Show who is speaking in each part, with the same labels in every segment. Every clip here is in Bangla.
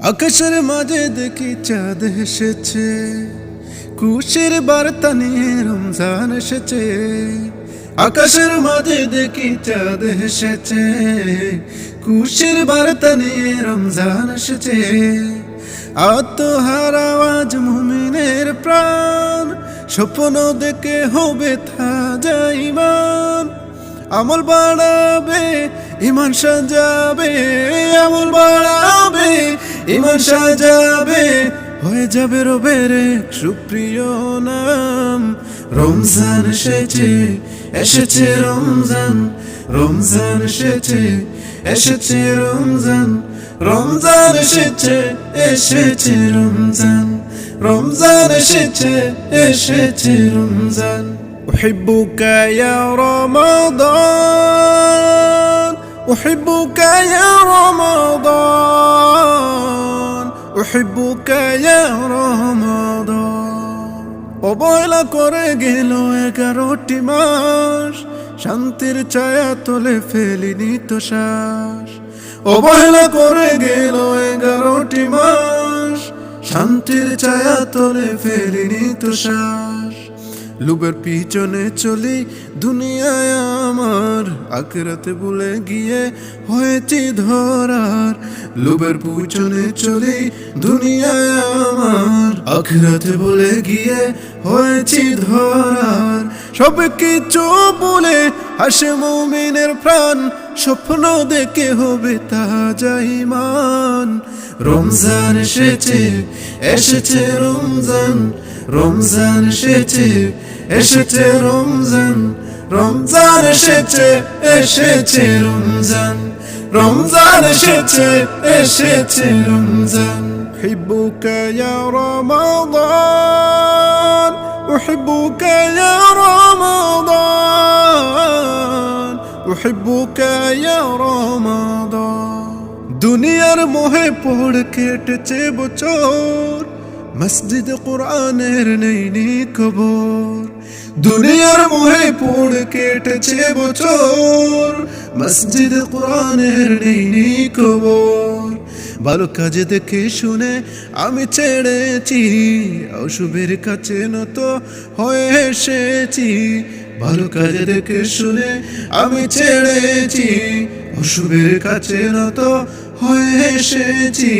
Speaker 1: আকাশের মাঝে দেখি চাঁদ এসেছে? কুশের বার্তা নিয়ে রমজান এসেছে। আকাশের মাঝে দেখি চাঁদ এসেছে? কুশের বার্তা নিয়ে রমজান এসেছে। আত্মহার আওয়াজ মুমিনের প্রাণ, স্বপ্ন দেখে হবে থা ইমান আমল বাড়াবে ইমান সাজাবে, আমল বাড়াবে ইমান সাজাবে হয়ে যাবে রবের এক সুপ্রিয় নাম রমজান এসেছে এসেছে রমজান রমজান এসেছে এসেছে রমজান রমজান এসেছে এসেছে রমজান রমজান এসেছে এসেছে রমজান أحبك يا رمضان أحبك يا رمضان أحبك يا رمضان অবহেলা করে গেল এগারোটি মাস শান্তির ছায়া তোলে ফেলিনি তো শ্বাস অবহেলা করে গেল এগারোটি মাস শান্তির ছায়া তোলে ফেলিনি তো শ্বাস লুবের পিছনে চলি দুনিয়ায় আমার আখরাতে ভুলে গিয়ে হয়েছি ধরার লুবের পিছনে চলি, দুনিয়ায় আমার আখরাতে বলে গিয়ে হয়েছি ধরার। সব কিছু বলে হাসে মুমিনের প্রাণ, স্বপ্ন দেখে হবে তাজা ইমান রমজান এসেছে এসেছে রমজান রমজান এসেছে এসেছে রমজান রমজান এসেছে এসেছে রমজান। রমজান এসেছে এসেছে রমজান أحبك يا رمضان أحبك يا رمضان أحبك يا رمضان দুনিয়ার মোহে পড় কেটেছে বছর মসজিদ কোরআনের নেই নি খবর দুনিয়ার মোহে পড় কেটেছে বছর। মসজিদ কোরআনের নেই নি খবর ভালো কাজে দেখে শুনে আমি ছেড়েছি, অশুভের কাছে নত হয়ে এসেছি। ভালো কাজে দেখে শুনে আমি ছেড়েছি, অশুভের কাছে নত হয়ে এসেছি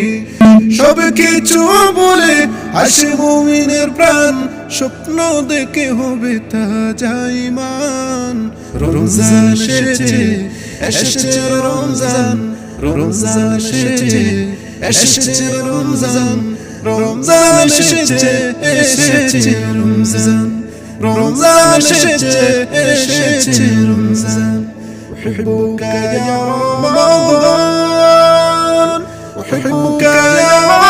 Speaker 1: সব কিছু বলে আসে মুমিনের প্রাণ স্বপ্ন দেখে হবে তাজা ইমান রমজান এসেছে এসেছে রমজান রমজান এসেছে এসেছে রমজান রমজান এসেছে এসেছে রমজান রমজান এসেছে এসেছে রমজান أحبك يا رمضان 不该呀。